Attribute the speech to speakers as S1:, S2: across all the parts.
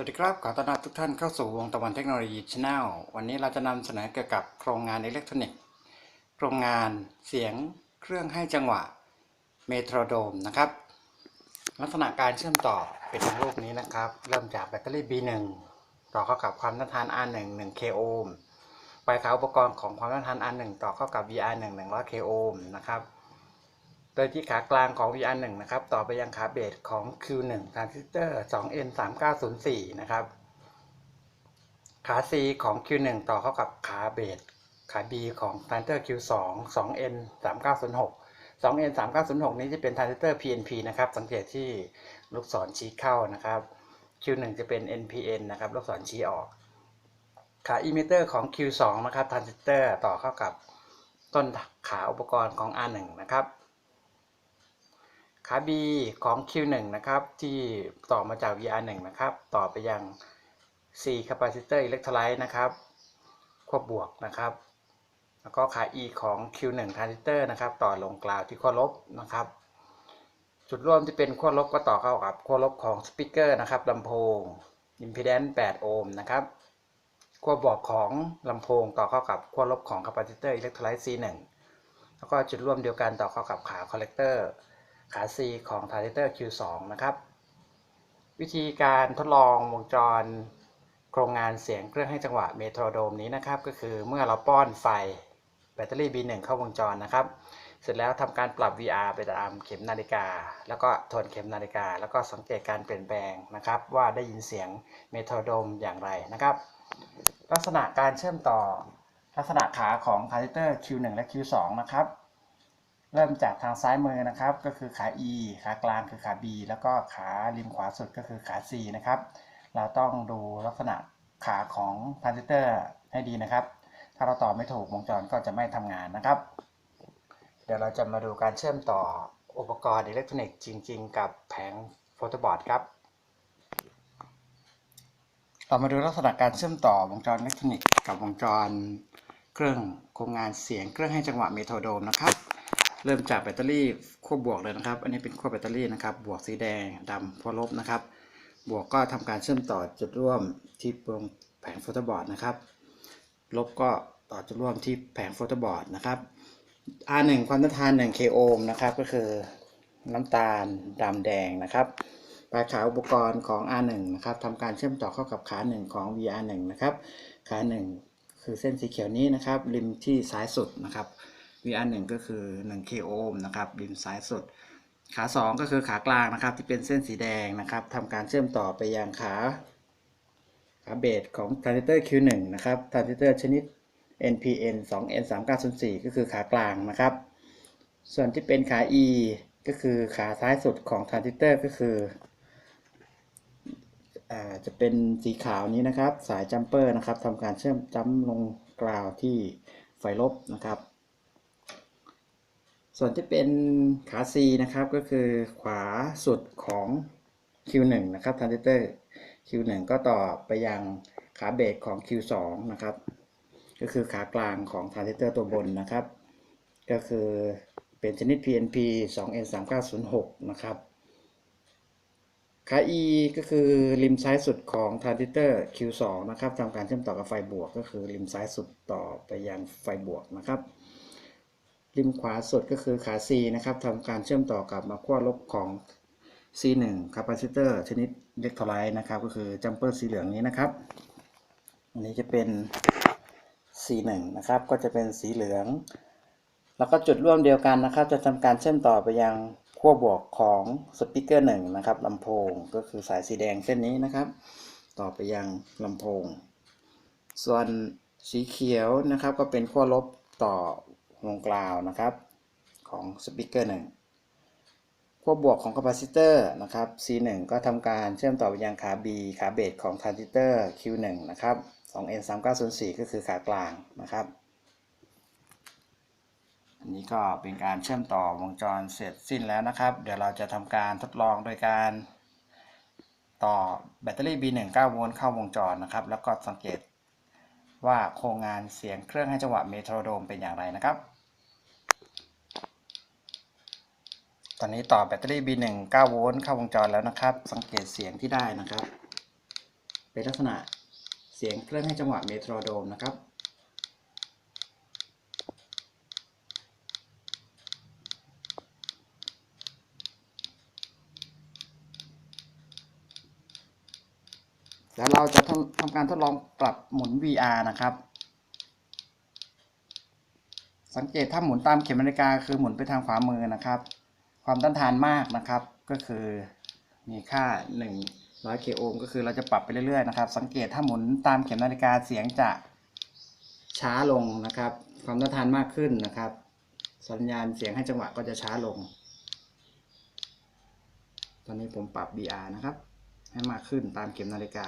S1: สวัสดีครับ ขอต้อนรับทุกท่านเข้าสู่วงตะวันเทคโนโลยีช n แนลวันนี้เราจะนำเสนอเกี่ยวกับโครงงานอิเล็กทรอนิกส์ โครงงานเสียงเครื่องให้จังหวะเมโทรโดมนะครับ ลักษณะการเชื่อมต่อเป็นรูปนี้นะครับ เริ่มจากแบตเตอรี่ B1 ต่อเข้ากับความต้านทาน R1 1 k ohm ปลายขาอุปกรณ์ของความต้านทาน R1 ต่อเข้ากับ VR1 100 k ohm นะครับ โดยที่ขากลางของ VR1 นะครับต่อไปยังขาเบสของ Q1 ทรานซิสเตอร์ 2N3904 นะครับ ขา C ของ Q1 ต่อเข้ากับขาเบสขา B ของทรานซิสเตอร์ Q2 2N3906 2N3906 นี้จะเป็นทรานซิสเตอร์ PNP นะครับ สังเกตที่ลูกศรชี้เข้านะครับ Q1 จะเป็น NPN นะครับลูกศรชี้ออก ขาอิมิเตอร์ของ Q2 นะครับทรานซิสเตอร์ต่อเข้ากับต้นขาอุปกรณ์ของ R1 นะครับ ขา B ของ Q1 นะครับที่ต่อมาจาก VR1 นะครับต่อไปยัง C capacitor electrolyte นะครับขั้วบวกนะครับ แล้วก็ขา E ของ Q1 transistor นะครับต่อลงกราวที่ขั้วลบนะครับ จุดร่วมที่เป็นขั้วลบก็ต่อเข้ากับขั้วลบของสปีกเกอร์นะครับลำโพง impedance 8 โอห์มนะครับขั้วบวกของลำโพงต่อเข้ากับขั้วลบของ capacitor electrolyte C1 แล้วก็จุดร่วมเดียวกันต่อเข้ากับขา collector ขา C ของทรานซิสเตอร์ Q2 นะครับ วิธีการทดลองวงจรโครงงานเสียงเครื่องให้จังหวะเมโทรโดมนี้นะครับ ก็คือเมื่อเราป้อนไฟแบตเตอรี่ B1 เข้าวงจรนะครับ เสร็จแล้วทำการปรับ VR ไปตามเข็มนาฬิกา แล้วก็ทวนเข็มนาฬิกา แล้วก็สังเกตการเปลี่ยนแปลงนะครับ ว่าได้ยินเสียงเมโทรโดมอย่างไรนะครับ ลักษณะการเชื่อมต่อลักษณะขาของทรานซิเตอร์ Q1 และ Q2 นะครับ เริ่มจากทางซ้ายมือนะครับ ก็คือขา E ขากลางคือขา B แล้วก็ขาริมขวาสุดก็คือขา C นะครับ เราต้องดูลักษณะขาของทรานซิสเตอร์ให้ดีนะครับ ถ้าเราต่อไม่ถูกวงจรก็จะไม่ทำงานนะครับ เดี๋ยวเราจะมาดูการเชื่อมต่ออุปกรณ์อิเล็กทรอนิกส์จริง ๆ กับแผงโฟโตบอร์ดครับเรามาดูลักษณะการเชื่อมต่อวงจรอิเล็กทรอนิกส์กับวงจรเครื่องโครงงานเสียงเครื่องให้จังหวะเมโทรโดมนะครับ เริ่มจากแบตเตอรี่ขั้วบวกเลยนะครับ อันนี้เป็นขั้วแบตเตอรี่นะครับ บวกสีแดงดำขั้วลบนะครับ บวกก็ทำการเชื่อมต่อจุดร่วมที่ตรงแผงโฟโตบอร์ดนะครับ ลบก็ต่อจุดร่วมที่แผงโฟโตบอร์ดนะครับ R1 ความต้านทาน 1 k ohm นะครับ ก็คือน้ำตาลดำแดงนะครับปลายขาอุปกรณ์ของ R1 นะครับทำการเชื่อมต่อเข้ากับขา 1 ของ VR1 นะครับ ขา 1 คือเส้นสีเขียวนี้นะครับ ริมที่ซ้ายสุดนะครับ VR 1 ก็คือ 1 k ohm นะครับริมซ้ายสุด ขา 2 ก็คือขากลางนะครับ ที่เป็นเส้นสีแดงนะครับทำการเชื่อมต่อไปยังขาขาเบสของทรานซิสเตอร์ Q1 นะครับทรานซิสเตอร์ชนิด NPN 2N 3904ก็คือขากลางนะครับ ส่วนที่เป็นขา E ก็คือขาซ้ายสุดของทรานซิสเตอร์ก็คือจะเป็นสีขาวนี้นะครับ สายจัมเปอร์นะครับทำการเชื่อมจัมลงกราวที่ไฟลบนะครับ ส่วนที่เป็นขา C นะครับก็คือขวาสุดของ Q1 นะครับทรานซิสเตอร์ Q1 ก็ต่อไปยังขาเบสของ Q2 นะครับ ก็คือขากลางของทรานซิสเตอร์ตัวบนนะครับ ก็คือเป็นชนิด PNP 2N3906 นะครับขา E ก็คือริมซ้ายสุดของทรานซิสเตอร์ Q2 นะครับทำการเชื่อมต่อกับไฟบวก ก็คือริมซ้ายสุดต่อไปยังไฟบวกนะครับ ริมขวาสุดก็คือขา C นะครับทำการเชื่อมต่อกับมาขั้วลบของ C1 คาปาซิเตอร์ชนิดเล็กทรไลต์นะครับ ก็คือจัมเปอร์สีเหลืองนี้นะครับ อันนี้จะเป็น C1 นะครับ ก็จะเป็นสีเหลือง แล้วก็จุดร่วมเดียวกันนะครับ จะทำการเชื่อมต่อไปยังขั้วบวกของสปีกเกอร์หนึ่งนะครับลำโพงก็คือสายสีแดงเส้นนี้นะครับ ต่อไปยังลำโพง ส่วนสีเขียวนะครับก็เป็นขั้วลบต่อ วงกราวนะครับของสปีกเกอร์หนึ่งขั้วบวกของคาปาซิเตอร์นะครับ C1 ก็ทำการเชื่อมต่อไปยังขา B ขาเบสของทรานซิสเตอร์ Q1 นะครับ 2N3904 ก็คือขากลางนะครับ อันนี้ก็เป็นการเชื่อมต่อวงจรเสร็จสิ้นแล้วนะครับ เดี๋ยวเราจะทำการทดลองโดยการต่อแบตเตอรี่ B1 9โวลต์เข้าวงจรนะครับ แล้วก็สังเกตว่าโครงงานเสียงเครื่องให้จังหวะเมโทรโดมเป็นอย่างไรนะครับ ตอนนี้ต่อแบตเตอรี่ B1 9โวลต์เข้าวงจรแล้วนะครับ สังเกตเสียงที่ได้นะครับ เป็นลักษณะเสียงเครื่องให้จังหวะเมโทรโดมนะครับ แล้วเราจะทำการทดลองปรับหมุน VR นะครับสังเกตถ้าหมุนตามเข็มนาฬิกาคือหมุนไปทางขวามือนะครับ ความต้านทานมากนะครับ ก็คือมีค่า 100 k โอห์มก็คือเราจะปรับไปเรื่อยๆนะครับ สังเกตถ้าหมุนตามเข็มนาฬิกาเสียงจะช้าลงนะครับ ความต้านทานมากขึ้นนะครับ สัญญาณเสียงให้จังหวะก็จะช้าลง ตอนนี้ผมปรับ BR นะครับ ให้มากขึ้นตามเข็มนาฬิกา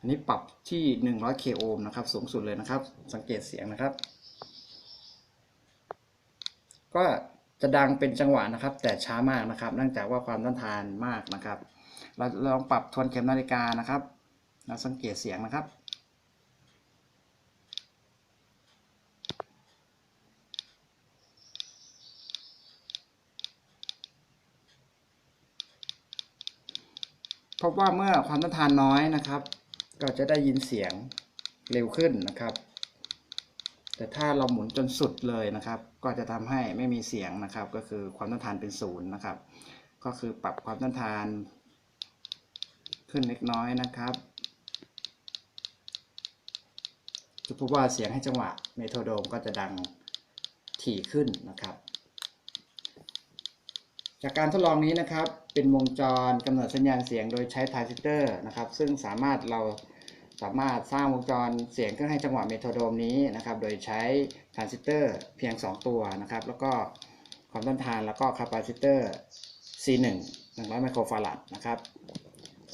S1: อันนี้ปรับที่ 100 k โอห์มนะครับ สูงสุดเลยนะครับ สังเกตเสียงนะครับ ก็จะดังเป็นจังหวะนะครับ แต่ช้ามากนะครับ เนื่องจากว่าความต้านทานมากนะครับ เราลองปรับทวนเข็มนาฬิกานะครับเราสังเกตเสียงนะครับ พบว่าเมื่อความต้านทานน้อยนะครับ ก็จะได้ยินเสียงเร็วขึ้นนะครับ แต่ถ้าเราหมุนจนสุดเลยนะครับ ก็จะทำให้ไม่มีเสียงนะครับ ก็คือความต้านทานเป็นศูนย์นะครับ ก็คือปรับความต้านทาน ขึ้นเล็กน้อยนะครับ จะพบว่าเสียงให้จังหวะเมโทรโดมก็จะดังถี่ขึ้นนะครับ จากการทดลองนี้นะครับ เป็นวงจรกำเนิดสัญญาณเสียงโดยใช้ทรานซิสเตอร์นะครับ ซึ่งสามารถเรา สามารถสร้างวงจรเสียงเครื่องให้จังหวะเมโทรโดมนี้นะครับ โดยใช้ทรานซิสเตอร์เพียง 2 ตัวนะครับ แล้วก็ความต้านทานแล้วก็คาปาซิเตอร์ C1 100ไมโครฟาราดนะครับ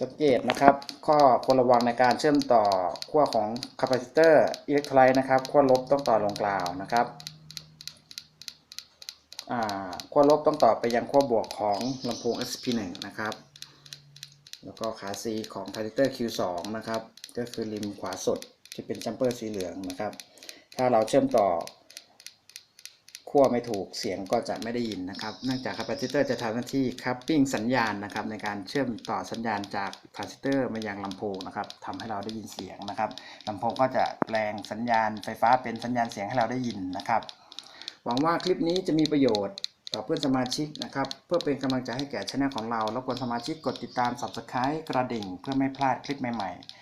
S1: สังเกตนะครับข้อควรระวังในการเชื่อมต่อขั้วของคาปาซิเตอร์อิเล็กโทรไลต์นะครับขั้วลบต้องต่อลงกล่าวนะครับขั้วลบต้องต่อไปยังขั้วบวกของลำโพง SP1 นะครับ แล้วก็ขา C ของทรานซิสเตอร์ Q2 นะครับ ก็คือริมขวาสุดที่เป็นจัมเปอร์สีเหลืองนะครับ ถ้าเราเชื่อมต่อขั้วไม่ถูกเสียงก็จะไม่ได้ยินนะครับเนื่องจากคาปาซิเตอร์จะทำหน้าที่คัพปิ้งสัญญาณนะครับ ในการเชื่อมต่อสัญญาณจากทรานซิสเตอร์มายังลำโพงนะครับทำให้เราได้ยินเสียงนะครับลำโพงก็จะแปลงสัญญาณไฟฟ้าเป็นสัญญาณเสียงให้เราได้ยินนะครับ หวังว่าคลิปนี้จะมีประโยชน์ต่อเพื่อนสมาชิกนะครับ เพื่อเป็นกำลังใจให้แก่ช่องของเราแล้วควรสมาชิกกดติดตาม Subscribe กระดิ่ง เพื่อไม่พลาดคลิปใหม่ๆ